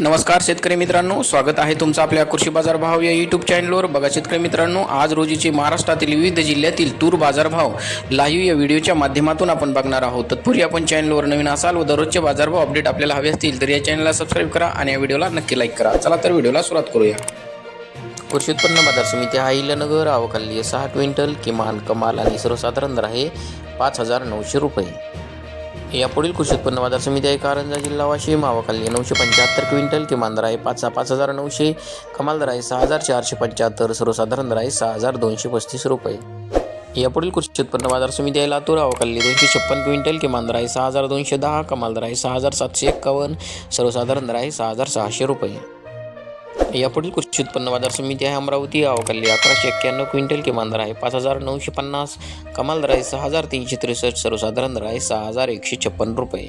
नमस्कार शेतकरी मित्रांनो स्वागत आहे तुमचं आपल्या कृषी बाजार भाव या यूट्यूब चॅनलवर बघा शेतकरी मित्रांनो आज रोजीचे महाराष्ट्रातील विविध जिल्ह्यातील तूर बाजारभाव लाईव्ह या व्हिडिओच्या माध्यमातून आपण बघणार आहोत. तत्पूर्वी आपण चॅनलवर नवीन असाल व दररोजचे बाजारभाव अपडेट आपल्याला हवे असतील तर या चॅनलला सबस्क्राईब करा आणि या व्हिडिओला नक्की लाईक करा. चला तर व्हिडिओला सुरुवात करूया. कृषी उत्पन्न बाजार समिती हा इलनगर अवकाली सहा क्विंटल किमान कमाल आणि सर्वसाधारण दर आहे पाच हजार नऊशे रुपये. यापुढील कृषी उत्पन्न बाजार समिती आहे. कारंजा जिल्हा वाशिम अवकाली नऊशे पंच्याहत्तर क्विंटल किमान दर आहे पाच पाच हजार नऊशे कमाल दर आहे सहा हजार चारशे पंच्याहत्तर सर्वसाधारण दर आहे सहा हजार दोनशे पस्तीस रुपये. यापुढील कृषी उत्पन्न बाजार समिती आहे. लातूर अवकाली दोनशे छप्पन क्विंटल किमान दर आहे सहा हजार दोनशे दहा कमाल दर आहे सहा हजार सातशे एक्कावन्न सर्वसाधारण दर आहे सहा हजार सहाशे रुपये. यापुढील कृषी उत्पन्न बाजार समिती आहे अमरावती अवकाली अकराशे एक्क्याण्णव क्विंटल किमान दर आहे. पाच हजार नऊशे पन्नास कमाल दर आहे सहा हजार तीनशे त्रेसष्ट सर्वसाधारण दर आहे सहा हजार एकशे छप्पन रुपये.